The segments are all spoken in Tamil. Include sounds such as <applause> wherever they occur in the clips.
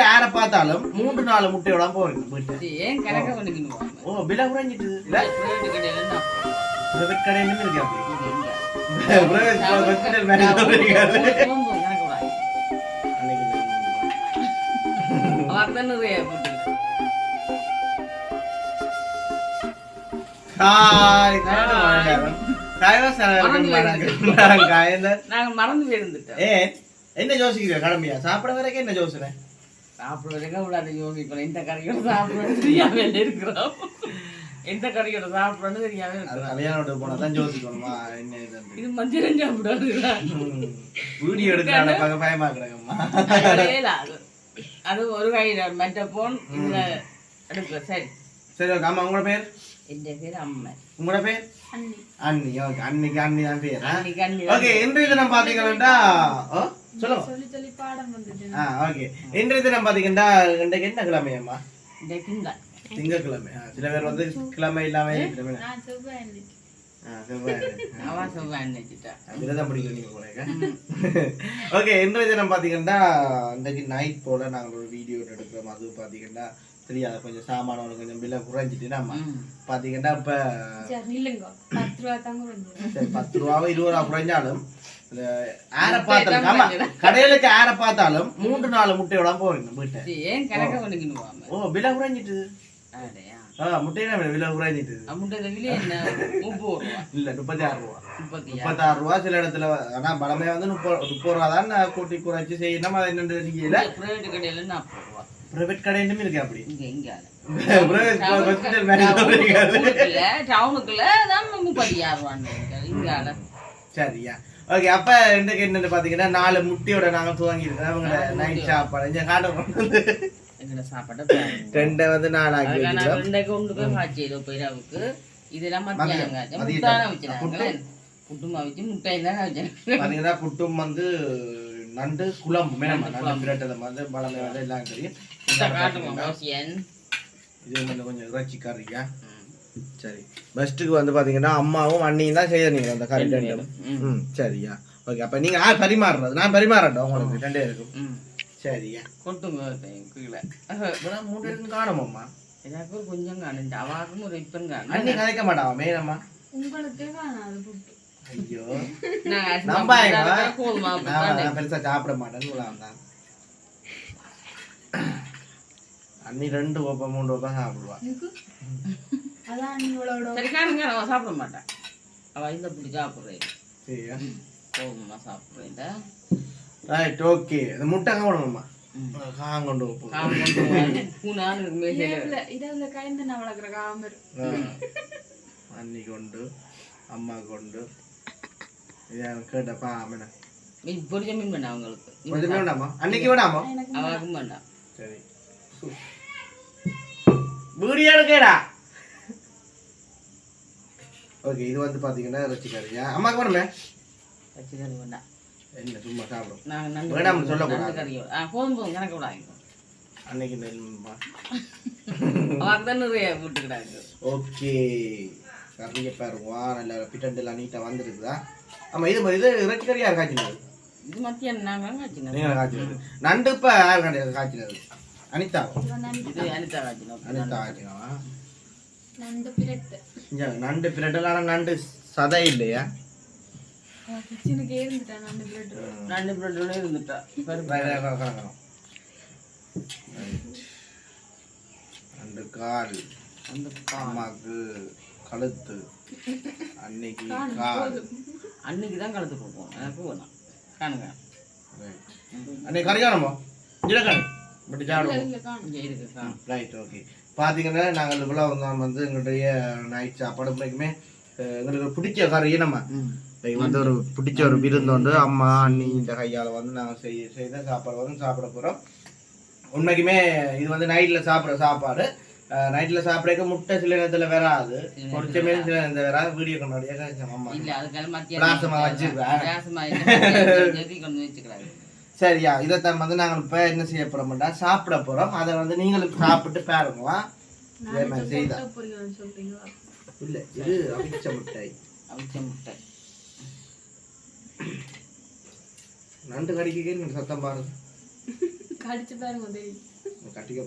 கடையில யாரை பார்த்தாலும் மூன்று நாலு முட்டையோட போறீங்க வீட்டு. ஏன் கணக்க பண்ணிக்கணும்? ஓ பில குறைஞ்சிட்டு. பிரைவேட் பிரைவேட் கடையில இருக்கு. அப்படி. ஹாய் நாங்க மறந்து போயிருந்துட்டோம். ஏ என்ன யோசிக்கிற கடமையா? சாப்பிட வரைக்கும் என்ன யோசனை? சாப்பிடுறதுக்கு விடாத யோசிக்கணும் இந்த கறியோட சாப்பிடணும்னு தெரியாம இருக்கிறோம் எந்த கறியோட சாப்பிடணும்னு தெரியாம அது இருக்கிறோம் கல்யாணம் போனா தான் யோசிக்கணுமா என்ன இது மஞ்சள் சாப்பிடாது வீடியோ எடுக்கிறான பார்க்க பயமா இருக்கிறாங்கம்மா அது அது. ஒரு கையில மற்ற போன் இதுல எடுக்க சரி. சரி ஓகே அம்மா உங்களோட பேர்? என் பேர் அம்மா உங்களோட பேர்? அண்ணி. ஓகே அன்னைக்கு அண்ணி தான் பேர் அன்னைக்கு அண்ணி ஓகே இன்றைய தினம் பாத்தீங்கன்னா ஓ? சொல்லுங்க. ஆ ஓகே. இன்றைய தினம் பாத்தீங்கன்னா இன்றைக்கு என்ன கிழமையம்மா? திங்கக்கிழமை சில பேர் வந்து கிழமை இல்லாம <laughs> நீங்க ஓகே <laughs> இன்றைய தினம் பாத்தீங்கன்னா இன்றைக்கு நைட் போல நாங்கள் ஒரு வீடியோ எடுக்கிறோம். அது பாத்தீங்கன்னா தெரியாது. கொஞ்சம் சாமானோட கொஞ்சம் விலை குறைஞ்சிட்டு நம்ம பாத்தீங்கன்னா இப்ப பத்து ரூபா தாங்க வந்து சரி, பத்து ரூபாவோ இருபது ரூபா குறைஞ்சாலும் ஆரை பார்த்தாலும் ஆமா கடையிலுக்கு ஆரை பார்த்தாலும் மூன்று நாலு முட்டையோட போறீங்க வீட்டை. ஏன் கணக்க ஓ. விலை குறைஞ்சிட்டு. முட்டையில விலை குறைஞ்சிட்டு. இல்ல முப்பத்தி ஆறு ரூபா. முப்பத்தி ஆறு. ரூபா சில இடத்துல ஆனா பலமே வந்து முப்பது முப்பது ரூபா தான் கூட்டி குறைச்சி செய்யணும். அது என்னன்னு தெரியல. பிரைவேட் கடையிலும் இருக்கு அப்படி. இங்க இங்க டவுனுக்குள்ள தான் முப்பத்தி ஆறு ரூபான்னு இங்க சரியா. ஓகே அப்ப இன்றைக்கு என்னன்னு பாத்தீங்கன்னா நாலு முட்டையோட நாங்க துவங்கி இருக்கோம் அவங்க நைட் சாப்பாடு இங்க காட்ட சாப்பாட்டை ரெண்டை வந்து வச்சுக்கிறோம் ரெண்டைக்கு கொண்டு போய் காய்ச்சி ஏதோ போயிடாவுக்கு இதெல்லாம் மத்தியானம் முட்டான? வச்சுனாங்க புட்டுமா. வச்சு முட்டை தான் வச்சாங்க பாத்தீங்கன்னா புட்டும் வந்து நண்டு குழம்பு மேடம் நண்டு பிரட்டதை வந்து பழமை வந்து எல்லாம் தெரியும் இது வந்து கொஞ்சம் இறைச்சி கறியா சரி. பெஸ்ட்டுக்கு வந்து பாத்தீங்கன்னா அம்மாவும் அண்ணியும் தான் செய்ய நீங்க அந்த கறி ரெண்டும். ம். சரியா. ஓகே அப்ப நீங்க யார் பரிமாறுறது. நான் பரிமாறட்டும் உங்களுக்கு. ரெண்டே இருக்கும். ம். சரியா. கொட்டுங்க கீழே. மூணு இருக்கும் காணுமம்மா? எனக்கு கொஞ்சம் காணுச்சு அவாக்கும் ஒரு அண்ணி காணும். கதைக்க மாட்டாவா மேனம்மா உங்களுக்கு ஐயோ. நான் நான் நான் பெருசா சாப்பிட மாட்டேன்னு தான். அண்ணி ரெண்டு கோப்பை மூணு கோப்பை சாப்பிடுவா. எனக்கு அதான் நீங்களோட சரி காணுங்க அவன் சாப்பிட மாட்டான். அவன் இந்த பிடி சாப்பிட்றேன் சரியா? கோதுமை சாப்பிட்றேன் ரைட் ஓகே இந்த முட்டை காணணும்மா காங்கொண்டு நான். அண்ணி கொண்டு அம்மா கொண்டு கேட்டப்பா ஆமண்ணா மீன் பொரிச்ச மீன் வேண்டாம் அவங்களுக்கு கொஞ்சமே வேண்டாமா அன்னைக்கு வேண்டாமா எனக்கு அவளுக்கும் வேண்டாம் சரி வீடியோ எடுக்கடா ஓகே இது வந்து பாத்தீங்கன்னா இறைச்சிக்காரியா அம்மாக்கு வேணுமே வச்சுக்கறி வேண்டாம் என்ன சும்மா சாப்பிடும் வேண்டாம்னு சொல்லக்கூடாது. போதும் போதும் கணக்கு விடாங்க அன்னைக்கு நெல்மா அவருக்கு தான் நிறைய போட்டுக்கிறாங்க ஓகே கறியை பாருவா நல்ல பிட்டண்டெல்லாம் நீட்டாக வந்துருக்குதா ஆமா இது இது இறைச்சி கறி யார் காய்ச்சினது? இது மத்தியானம் நாங்கள் வச்சுங்க நீங்க காய்ச்சினது. நண்டு இப்போ யார் காய்ச்சி- காய்ச்சினது? அனிதா. இது அனிதா காய்ச்சினோம் அனிதா காய்ச்சினவா? நண்டு பிரட்டு. நண்டு நண்டு சதை இல்லையா? கிச்சனுக்கு நண்டு பிரெட்டோட இருந்துட்டா. நண்டு கால். அந்த அம்மாக்கு கழுத்து. அன்னைக்கு கால் அன்னைக்கு தான் கலந்து கொடுப்போம் எனக்கு வேணாம் காணுங்க. அன்னைக்கு கறியானமோ ஜீரகன் பட் கா. ரைட் ஓகே பார்த்தீங்கன்னா நாங்கள் இவ்வளோ வந்து எங்களுடைய நைட் சாப்பாடு அஹ், எங்களுக்கு பிடிச்ச கறி நம்ம வந்து ஒரு பிடிச்ச ஒரு விருந்து வந்து அம்மா அண்ணி இந்த கையால் வந்து நாங்கள் செய்ய செய்த சாப்பாடு வந்து சாப்பிட போகிறோம் உண்மைக்குமே இது வந்து நைட்டில் சாப்பிட்ற சாப்பாடு. நைட்டில் சாப்பிடக்க முட்டை சில நேரத்தில் வராது. பொரிச்ச மீன் சில நேரத்தில் வராது. வீடியோ கொண்டாடியாக சரியா இதைத்தான் வந்து நாங்கள் இப்போ என்ன செய்ய போகிறோம்னா சாப்பிட போகிறோம் அதை வந்து நீங்களும் சாப்பிட்டு பாருங்களா இதே மாதிரி செய்தா. இல்லை இது அவிச்ச முட்டை. அவிச்ச முட்டை. நண்டு கடிக்க சத்தம் பாருங்க. கடிச்சு பாருங்க தெரியும். கட்டிக்க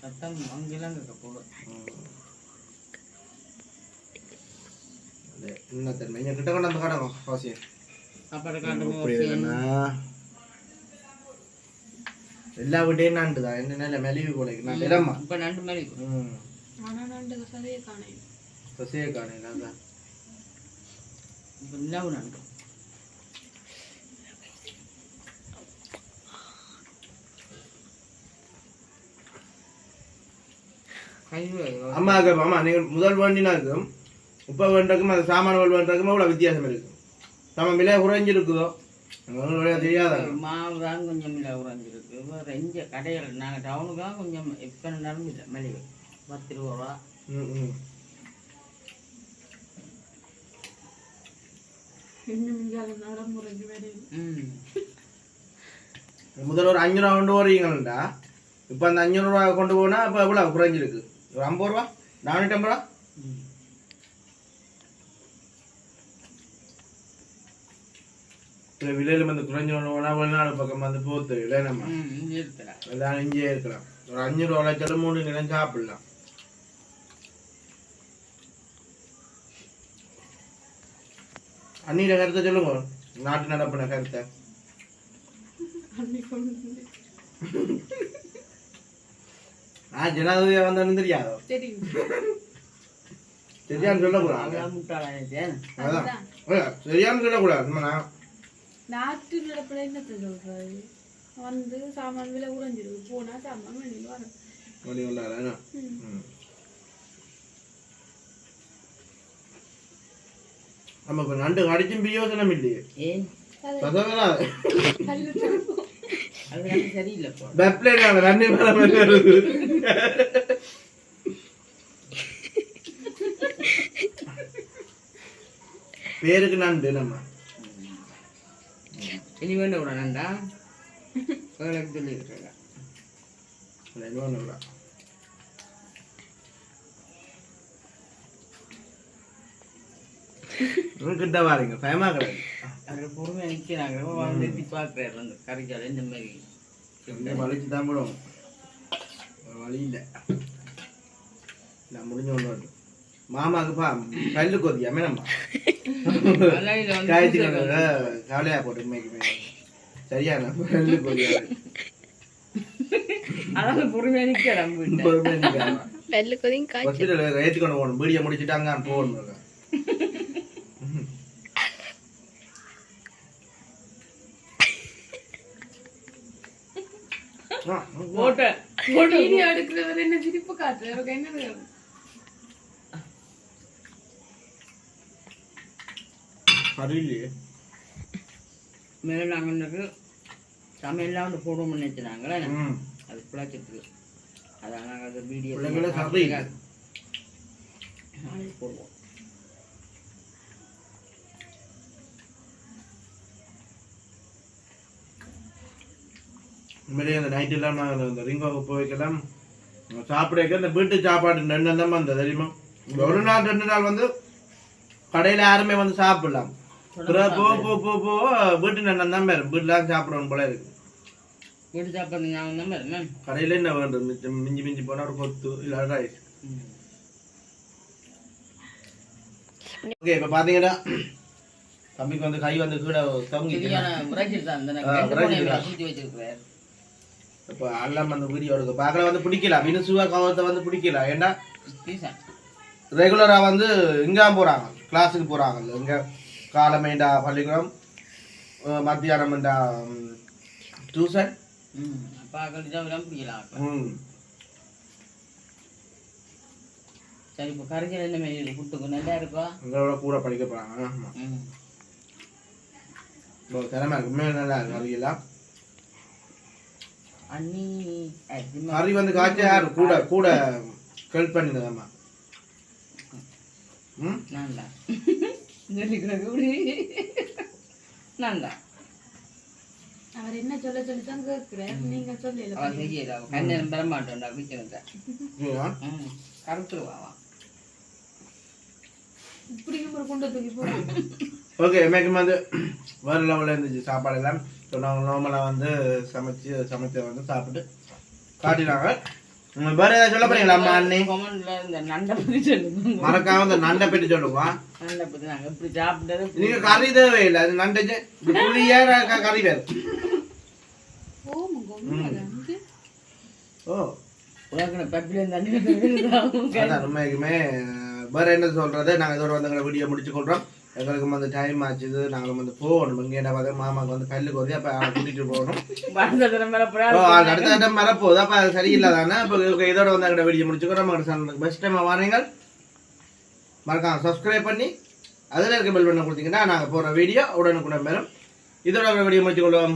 அங்கெல்லாம் இருக்க போதும் இன்னத்தன்மை இங்க கிட்ட கொண்டு வந்து காட்டுங்க அவசியம் அப்புறம் இப்படி காட்டுங்க இருக்குன்னா, எல்லா வீட்டையும் நண்டு தான் என்ன நல்ல மெலிவு போல இருக்கு. நான் இடமா இப்ப நண்டு மாதிரி ம். ஆனா நண்டு சதையை காணேன். அதான். இப்ப நிலவு நண்டு. கைவு அம்மாவுக்கு ஆமா நீங்க முதல் வேண்டினாக்கும் இப்ப வேண்டக்கும் அது சாமான வேண்டக்கும் அவ்வளவு வித்தியாசம் இருக்கு? நம்ம விலை குறைஞ்சிருக்குதோ? விலை மாவு தான் கொஞ்சம் உறைஞ்சிருக்கு வேறு இங்கே கடைகள் நாங்கள் டவுனுக்கு தான் கொஞ்சம் இப்போ நடந்து இல்லை மளிகை. பத்து ரூபா முதல்ல ஒரு அஞ்சு ரூபா கொண்டு வரீங்கள்டா இப்போ அந்த அஞ்சூறு ரூபா கொண்டு போனா இப்போ எவ்வளோ குறைஞ்சிருக்கு? ஒரு ஐம்பது ரூபா? நானூற்றி ஐம்பது ரூபா விலையில் வந்து குறைஞ்சு வெளிநாடு பக்கம் வந்து போத்து இல்லை நம்ம. இங்கே எல்லாம் இங்கேயே இருக்கலாம் ஒரு அஞ்சு ரூபா லட்சம் மூணு நிலம் சாப்பிடலாம். அண்ணியில கருத்தை சொல்லுங்க. நாட்டு நடப்பின கருத்தை. நான் ஜனாதிபதியா வந்தேன்னு தெரியாதோ? தெரியும். சொல்லக்கூடாது. அதான். சரியான்னு சொல்லக்கூடாது நாட்டு நடப்புல என்னத்தை சொல்றாரு வந்து சாமான் விலை உறைஞ்சிருக்கு போனா சாமான் வெளியில் வரும். ஒளி உள்ளாரா ம். நம்ம இப்போ நண்டு கடிச்சும் பிரியோசனம் இல்லையே. வந்து சரியில்லை மேல வருது. பேருக்கு நண்டு நம்ம. இனி வேண்ட கூட நண்டா வேலைக்கு சொல்லி இருக்கிறா கிட்ட வாருங்க பயமா கிடையாது அதில் பொறுமையாக நிற்கிறாங்க எட்டி பார்க்குறாரு அந்த கறிக்கால இந்த மாதிரி. வலிச்சு தான் போடும். வேற வழி இல்லை நான் முடிஞ்ச ஒன்று மாமாக்குப்பா கல்லு கொதியா மேனம்மா அதெல்லாம் இதில் வந்து காய்ச்சிக்கிறாங்க கவலையா போட்டு உண்மைக்குமே சரியான கல்லு கொதியா அதான் கொதியும் காய்ச்சி ஹாஸ்பிட்டல் ஏற்றிக்கொண்டு போகணும். பீடியை முடிச்சுட்டு அங்கே போகணும் போட்ட போட்டு வீடியோ எடுக்கிறவர் என்ன சிரிப்பு காட்டுற? அவருக்கு என்ன வேணும்? சரியில்லையே மேலே நாங்கள் சமையல்லாம் வந்து போடுவோம்னு நினைச்சினாங்களே ம். அது பிழைச்சிட்டு அதான் நாங்கள் அது வீடியோ போடுவோம். உண்மையிலேயே அந்த நைட் எல்லாம் நாங்கள் இந்த ரிங்கோக்கு போய்க்கலாம் சாப்பிடக்க இந்த வீட்டு சாப்பாடு ரெண்டு தான் வந்தது தெரியுமா? ஒரு நாள் ரெண்டு நாள் வந்து கடையில் யாருமே வந்து சாப்பிடலாம். பிறகு போ போ போ போ வீட்டு நன்னன் தான் பேர் வீட்டில் சாப்பிடணும் போல இருக்கு. வீட்டு சாப்பாடு ஞாபகம் தான் பாருங்க கடையில் என்ன வேண்டும் மிச்சம் மிஞ்சி மிஞ்சி போனால் ஒரு கொத்து இல்லை ரைஸ் ஓகே இப்போ பார்த்தீங்கன்னா தம்பிக்கு வந்து கை வந்து கீழே தங்கிட்டு இப்போ எல்லாம் அந்த வீடியோ எடுக்க பார்க்கல வந்து பிடிக்கல. மினுசுவா கவத்தை வந்து பிடிக்கல. ஏன்னா ரெகுலராக வந்து இங்கே போகிறாங்க கிளாஸுக்கு போகிறாங்க இங்கே காலமேண்டா பள்ளிக்கூடம் அஹ் மத்தியானம்டா டியூஷன் ம் சரி இப்போ கறிஞ்சல் என்ன புட்டுக்கு நல்லா இருக்கா? எங்களோட கூட படிக்க போகிறாங்க ஆமாம் இப்போ திறமை நல்லா இருக்கு. அது கறி வந்து காய்ச்ச யார்? கூட கூட ஹெல்ப் பண்ணிடுதாம்மா ம்? நான் தான் அவர் என்ன சொல்ல சொல்லி தான் கேட்கிறார் நீங்க சொல்லல. அவன் செய்யல அவன் கண்ணேரம் பெற மாட்டோம்டா? ம். கருத்துருவான் இப்படியும் ஒரு குண்டை தூக்கி போடுங்க ஓகே மேக்கும் வந்து வேறு லெவலில் இருந்துச்சு சாப்பாடு எல்லாம் ஸோ நாங்கள் நார்மலாக வந்து சமைச்சு சமைச்சதை வந்து சாப்பிட்டு காட்டினாங்க. வேற ஏதாவது சொல்ல போறீங்களா அம்மா அண்ணி? கொமெண்ட்ல இந்த நண்டை பத்தி சொல்லுங்க. மறக்காம இந்த நண்டை பற்றி சொல்லுவா நண்டை பத்தி நாங்க இப்படி சாப்பிட்டது நீங்க கறி தேவையில்லை அது நண்டை புளியா கறி வேறு. ஓ அஹ், வேற என்ன சொல்றது? நாங்க இதோட வந்து வீடியோ முடிச்சு கொள்றோம். எங்களுக்கு வந்து டைம் ஆச்சுது. நாங்களும் வந்து போகணும். இங்கே என்ன பார்த்து மாமாக்கு வந்து கல்லு கோதி அப்ப அவனை கூட்டிட்டு போகணும். அடுத்த இடம் வரப்போகுது. அப்ப அது சரியில்லை தானே இப்போ இதோட வந்து எங்களை வீடியோ முடிச்சுக்கிறோம். நம்ம சேனலுக்கு பெஸ்ட் டைம் வாரீங்க மறக்காம சப்ஸ்கிரைப் பண்ணி அதில் இருக்க பெல் பண்ண கொடுத்தீங்கன்னா நாங்கள் போகிற வீடியோ உடனுக்குடன் பெறும் இதோட வீடியோ முடிச்சுக்கொள்வோம்.